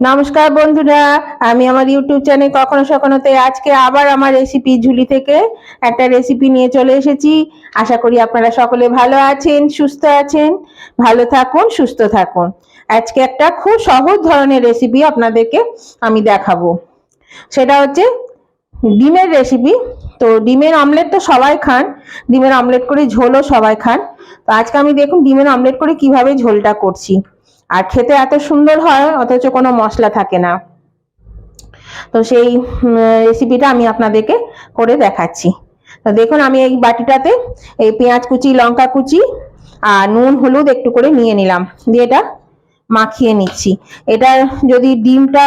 নমস্কার বন্ধুরা, আমি আমার ইউটিউব চ্যানেল কখনো সখনোতে আজকে আবার আমার রেসিপি ঝুলি থেকে একটা রেসিপি নিয়ে চলে এসেছি। আশা করি আপনারা সকলে ভালো আছেন, সুস্থ আছেন, ভালো থাকুন, সুস্থ থাকুন। আজকে একটা খুব সহজ ধরনের রেসিপি আপনাদেরকে আমি দেখাবো। সেটা হচ্ছে ডিমের রেসিপি তো ডিমের অমলেট তো সবাই খান, ডিমের অমলেট করে ঝোলও সবাই খান। তো আজকে আমি দেখুন ডিমের অমলেট করে কীভাবে ঝোলটা করছি। আর খেতে এত সুন্দর হয়, অথচ কোনো মশলা থাকে না। তো সেই রেসিপিটা আমি আপনাদেরকে করে দেখাচ্ছি। তো দেখুন, আমি এই বাটিটাতে এই পেঁয়াজ কুচি, লঙ্কা কুচি আর নুন, হলুদ একটু করে নিয়ে নিলাম। দিয়ে এটা মাখিয়ে নিচ্ছি। এটা যদি ডিমটা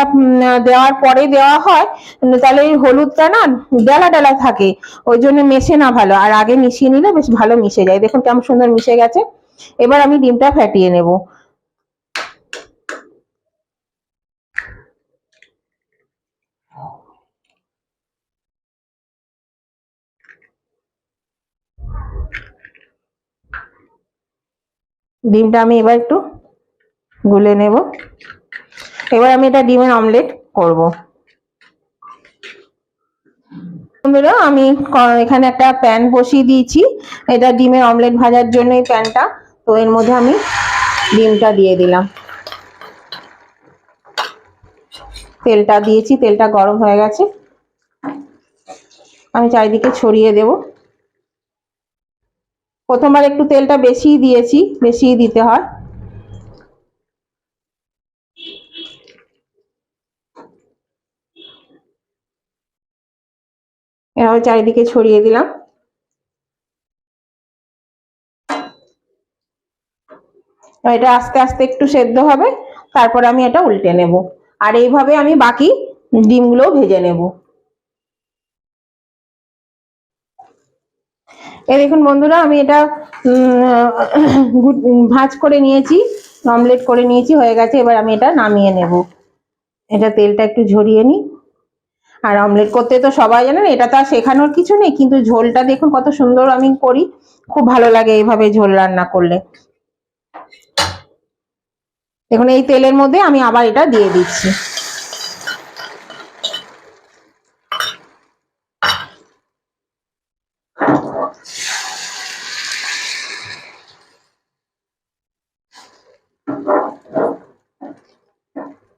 দেওয়ার পরে দেওয়া হয় তাহলে হলুদটা না ডালা ডালা থাকে। ওই জন্য মেশে না ভালো। আর আগে মিশিয়ে নিলে বেশ ভালো মিশে যায়। দেখুন কেমন সুন্দর মিশে গেছে। এবার আমি ডিমটা ফ্যাটিয়ে নেব। ডিমটা আমি এবার একটু গুলে নেব। এবার আমি এটা ডিমের অমলেট করব। বন্ধুরা, আমি এখানে একটা প্যান বসিয়ে দিয়েছি। এটা ডিমের অমলেট ভাজার জন্য এই প্যানটা তো এর মধ্যে আমি ডিমটা দিয়ে দিলাম। তেলটা দিয়েছি, তেলটা গরম হয়ে গেছে। আমি চারিদিকে ছড়িয়ে দেবো। প্রথমবার একটু তেলটা বেশিই দিয়েছি, বেশিই দিতে হয়। এভাবে চারিদিকে ছড়িয়ে দিলাম। এটা আস্তে আস্তে একটু সেদ্ধ হবে, তারপর আমি এটা উল্টে নেব। আর এইভাবে আমি বাকি ডিমগুলোও ভেজে নেব। এই দেখুন বন্ধুরা, আমি এটা ভাঁজ করে নিয়েছি অমলেট করে নিয়েছি, হয়ে গেছে, এবার আমি এটা নামিয়ে নেব। এটা তেলটা একটু ঝরিয়ে নিই। আর অমলেট করতে তো সবাই জানেন, এটা তো আর শেখানোর কিছু নেই, কিন্তু ঝোলটা দেখুন কত সুন্দর আমি করি, খুব ভালো লাগে এইভাবে ঝোল রান্না করলে। দেখুন, এই তেলের মধ্যে আমি আবার এটা দিয়ে দিচ্ছি।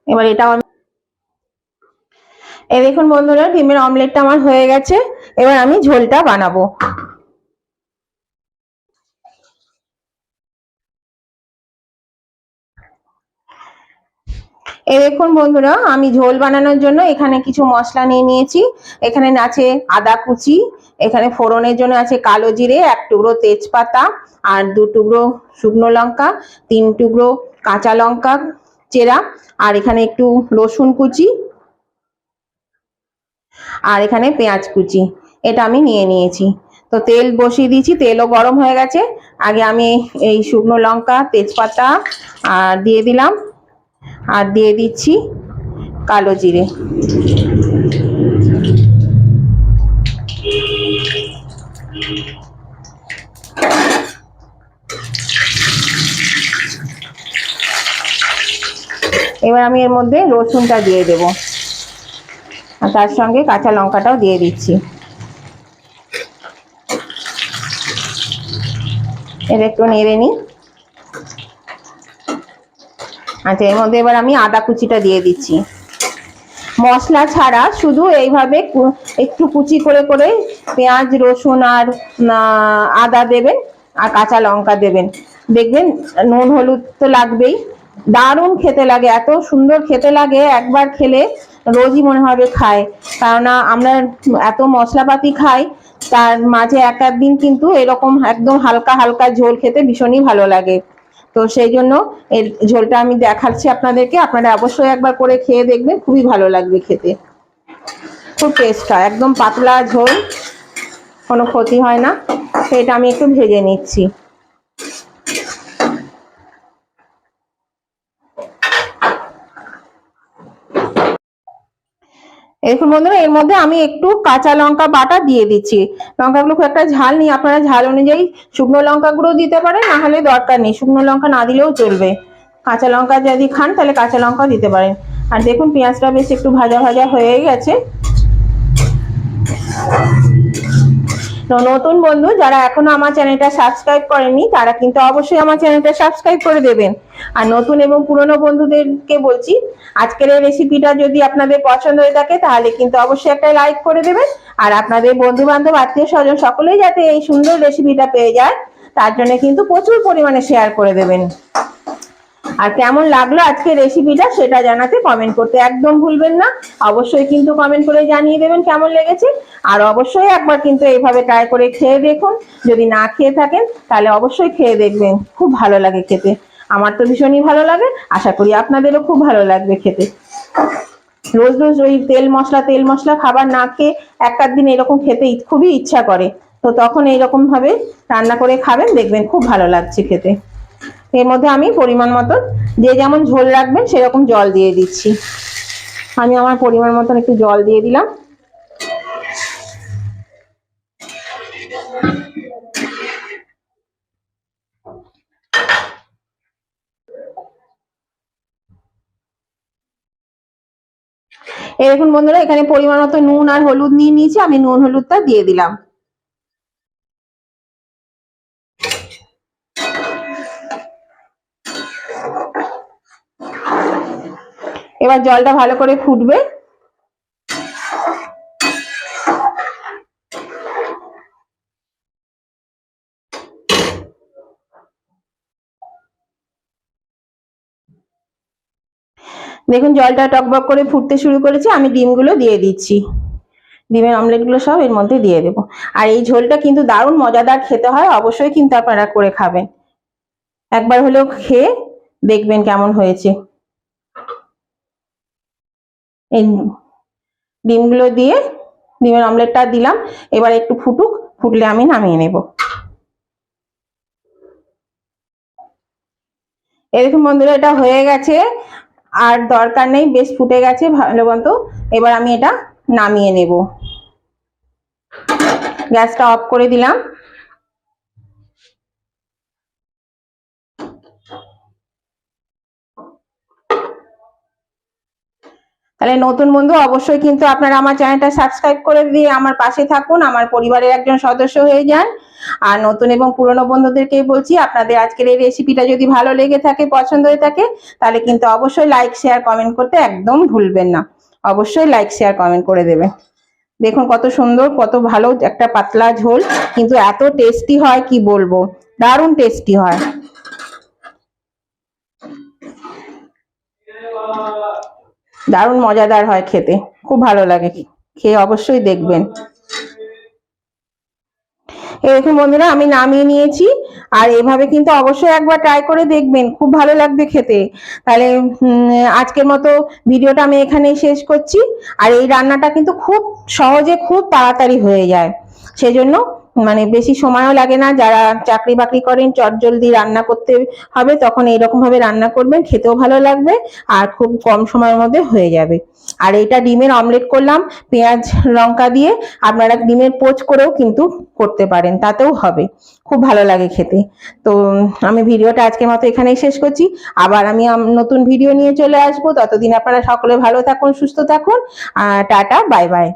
এবার এটা আমি এই দেখুন বন্ধুরা, ডিমের অমলেটটা আমার হয়ে গেছে। এবার আমি ঝোলটা বানাবো। এ দেখুন বন্ধুরা, আমি ঝোল বানানোর জন্য এখানে কিছু মশলা নিয়ে নিয়েছি। এখানে আছে আদা কুচি, এখানে ফোড়নের জন্য আছে কালো জিরে, এক টুকরো তেজপাতা, আর দু টুকরো শুকনো লঙ্কা, তিন টুকরো কাঁচা লঙ্কা চেরা, আর এখানে একটু রসুন কুচি, আর এখানে পেঁয়াজ কুচি। এটা আমি নিয়ে নিয়েছি। তো তেল বসিয়ে দিয়েছি, তেলও গরম হয়ে গেছে। আগে আমি এই শুকনো লঙ্কা, তেজপাতা, আর দিয়ে দিলাম। আর দিয়ে দিচ্ছি কালো জিরে এবার আমি এর মধ্যে রসুনটা দিয়ে দেব। আর তার সঙ্গে কাঁচা লঙ্কাটাও দিয়ে দিচ্ছি। এটা একটু নেড়ে নিই। আচ্ছা এর মধ্যে এবার আমি আদা কুচিটা দিয়ে দিচ্ছি। মশলা ছাড়া শুধু এইভাবে একটু কুচি করে করে পেঁয়াজ, রসুন আর আদা দেবেন আর কাঁচা লঙ্কা দেবেন। দেখবেন নুন, হলুদ তো লাগবেই। দারুণ খেতে লাগে, এত সুন্দর খেতে লাগে, একবার খেলে রোজই মনে হবে খায়। কেননা আমরা এত মশলাপাতি খাই, তার মাঝে এক দিন কিন্তু এরকম একদম হালকা হালকা ঝোল খেতে ভীষণই ভালো লাগে। তো সেই জন্য এর ঝোলটা আমি দেখাচ্ছি আপনাদেরকে, আপনারা অবশ্যই একবার করে খেয়ে দেখবেন, খুবই ভালো লাগবে খেতে। খুব টেস্ট হয়, একদম পাতলা ঝোল, কোনো ক্ষতি হয় না। সেটা আমি একটু ভেজে নিচ্ছি। দেখুন বন্ধুরা, এর মধ্যে আমি একটু কাঁচা লঙ্কা বাটা দিয়ে দিচ্ছি। লঙ্কাগুলো খুব একটা ঝাল নেই, আপনারা ঝাল অনুযায়ী শুকনো লঙ্কা গুঁড়ো দিতে পারেন, না হলে দরকার নেই। শুকনো লঙ্কা না দিলেও চলবে। কাঁচা লঙ্কা যদি খান, তাহলে কাঁচা লঙ্কা দিতে পারেন। আর দেখুন, পেঁয়াজটা বেশ একটু ভাজা ভাজা হয়ে গেছে। তো নতুন বন্ধু, যারা এখনও আমার চ্যানেলটা সাবস্ক্রাইব করেনি, তারা কিন্তু অবশ্যই আমার চ্যানেলটা সাবস্ক্রাইব করে দেবেন। আর নতুন এবং পুরনো বন্ধুদেরকে বলছি, আজকের এই রেসিপিটা যদি আপনাদের পছন্দ হয়ে থাকে, তাহলে কিন্তু অবশ্যই একটা লাইক করে দেবেন। আর আপনাদের বন্ধু বান্ধব আত্মীয় স্বজন সকলেই যাতে এই সুন্দর রেসিপিটা পেয়ে যায়, তার জন্য কিন্তু প্রচুর পরিমাণে শেয়ার করে দেবেন। আর কেমন লাগল আজকে রেসিপিটা সেটা জানাতে কমেন্ট করতে একদম ভুলবেন না। অবশ্যই কিন্তু কমেন্ট করে জানিয়ে দেবেন কেমন লেগেছে। আর অবশ্যই একবার কিন্তু এইভাবে ট্রাই করে খেয়ে দেখুন। যদি না খেয়ে থাকেন, তাহলে অবশ্যই খেয়ে দেখবেন। খুব ভালো লাগে খেতে। আমার তো ভীষণই ভালো লাগে। আশা করি আপনাদেরও খুব ভালো লাগবে খেতে। রোজ রোজ ওই তেল মশলা তেল মশলা খাবার না খেয়ে এক আধ দিন এরকম খেতে খুবই ইচ্ছা করে। তো তখন এইরকম ভাবে রান্না করে খাবেন, দেখবেন খুব ভালো লাগছে খেতে। এর মধ্যে আমি পরিমাণ মতন যে যেমন ঝোল রাখবেন, সেরকম জল দিয়ে দিচ্ছি। আমি আমার পরিমাণ মতন একটু জল দিয়ে দিলাম। দেখুন বন্ধুরা, এখানে পরিমাণ মতো নুন আর হলুদ নিয়ে নিয়েছি, আমি নুন হলুদটা দিয়ে দিলাম। এবার জলটা ভালো করে ফুটবে। দেখুন, জলটা টকবক করে ফুটতে শুরু করেছে, আমি ডিমগুলো দিয়ে দিচ্ছি। ডিমের অমলেটগুলো সব এর মধ্যে দিয়ে দেবো। আর এই ঝোলটা কিন্তু দারুণ মজাদার খেতে হয়, অবশ্যই কিন্তু আপনারা করে খাবেন। একবার হলেও খেয়ে দেখবেন কেমন হয়েছে। এই ডিমগুলো দিয়ে ডিমের অমলেটটা দিলাম, এবার একটু ফুটুক, ফুটলে আমি নামিয়ে নেব। এরকম বন্ধুরা, এটা হয়ে গেছে। আর দরকার নেই, বেশ ফুটে গেছে, ভালো মতো। এবার আমি এটা নামিয়ে নেব। গ্যাসটা অফ করে দিলাম। তাহলে নতুন বন্ধু অবশ্যই কিন্তু আপনারা আমার চ্যানেলটা সাবস্ক্রাইব করে দিয়ে আমার পাশে থাকুন, আমার পরিবারের একজন সদস্য হয়ে যান। আর নতুন এবং পুরনো বন্ধুদেরকে বলছি, আপনাদের আজকের এই রেসিপিটা যদি ভালো লেগে থাকে, পছন্দ হয়ে থাকে, তাহলে কিন্তু অবশ্যই লাইক শেয়ার কমেন্ট করতে একদম ভুলবেন না। অবশ্যই লাইক শেয়ার কমেন্ট করে দেবেন। দেখুন কত সুন্দর, কত ভালো একটা পাতলা ঝোল, কিন্তু এত টেস্টি হয়, কি বলব? দারুণ টেস্টি হয়। দারুণ মজাদার হয় খেতে। খুব ভালো লাগে। খেয়ে অবশ্যই দেখবেন। এরকম বন্ধুরা, আমি নামিয়ে নিয়েছি। আর এভাবে কিন্তু অবশ্যই একবার ট্রাই করে দেখবেন। খুব ভালো লাগবে খেতে। তাহলে আজকের মতো ভিডিওটা আমি এখানেই শেষ করছি। আর এই রান্নাটা কিন্তু খুব সহজে খুব তাড়াতাড়ি হয়ে যায়। সেজন্য মানে বেশি সময়ও লাগে না। যারা চাকরি বাকরি করেন চটজলদি রান্না করতে হবে, তখন এইরকম ভাবে রান্না করবেন, খেতেও ভালো লাগবে আর খুব কম সময়ের মধ্যে হয়ে যাবে। আর এটা ডিমের অমলেট করলাম, পেঁয়াজ লঙ্কা দিয়ে আপনারা ডিমের পোচ করেও কিন্তু করতে পারেন, তাতেও হবে। খুব ভালো লাগে খেতে। তো আমি ভিডিওটা আজকের মতো এখানেই শেষ করছি। আবার আমি নতুন ভিডিও নিয়ে চলে আসব। ততদিন আপনারা সকলে ভালো থাকুন, সুস্থ থাকুন টাটা, বাই বাই।